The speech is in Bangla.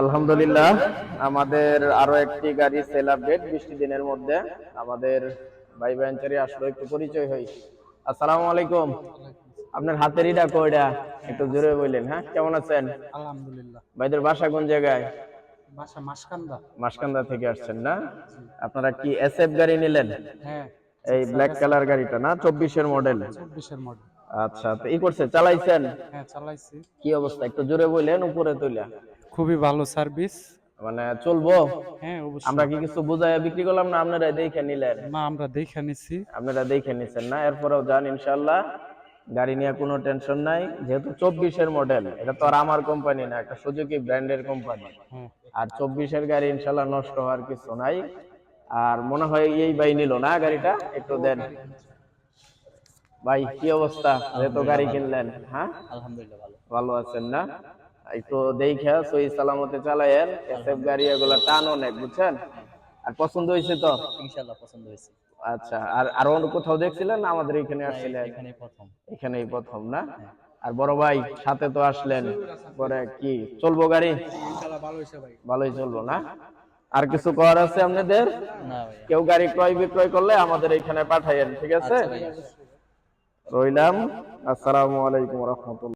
আলহামদুলিল্লাহ আমাদের আরও একটি গাড়ি সেল আপডেট বৃষ্টি দিনের মধ্যে আমাদের ভাই বেঞ্চারি আসলো একটু পরিচয় হই। আসসালামু আলাইকুম। আপনার হাতের ইটা কয়টা একটু জোরে বললেন হ্যাঁ? কেমন আছেন? আলহামদুলিল্লাহ। ভাইদের বাসা কোন জায়গায়? বাসা মাসকান্দা। মাসকান্দা থেকে আসছেন না? আপনারা কি এসএফ গাড়ি নিলেন? হ্যাঁ এই ব্ল্যাক কালার গাড়িটা না? চব্বিশের মডেল চব্বিশের মডেল আচ্ছা তো ই করছে চালাইছেন? হ্যাঁ চালাইছি। কি অবস্থা? একটু জোরে বললেন উপরে তুলে খুবই ভালো সার্ভিস। মানে চলবো? হ্যাঁ অবশ্যই। আমরা কি কিছু বুঝাই বিক্রি করলাম না আপনারা দেখে নিলেন? না আমরা দেখে নিছি। আপনারা দেখে নিছেন না এরপরেও যান ইনশাল্লাহ গাড়ি নিয়ে কোনো টেনশন নাই যেহেতু চব্বিশের মডেল এটা তো আর আমার কোম্পানি না একটা সুজুকি ব্র্যান্ডের কোম্পানি। হ্যাঁ। আর চব্বিশের গাড়ি ইনশাল্লাহ নষ্ট হওয়ার কিছু নাই। আর মনে হয় এই ভাই নিল না গাড়িটা? একটু দেন। ভাই কি অবস্থা? যেহেতু গাড়ি কিনলেন হ্যাঁ? আলহামদুলিল্লাহ ভালো। ভালো আছেন না? একটু দেখে সই সালামতে চালায়েন এসএফ গাড়ি এগুলা টান অনেক বুঝছেন? আর পছন্দ হয়েছে তো? ইনশাআল্লাহ পছন্দ হয়েছে। আচ্ছা আর আর অন্য কোথাও দেখছিলেন আমাদের এখানে আসছিলেন? এখানে প্রথম। এখানেই প্রথম না? আর বড় ভাই সাথে তো আসলেন পরে কি চলবো গাড়ি? ভালোই চলবো না? আর কিছু করার আছে আপনাদের? কেউ গাড়ি ক্রয় বিক্রয় করলে আমাদের এখানে পাঠাইয়েন ঠিক আছে? রইলাম। আসসালামু আলাইকুম রহমতুল্লাহ।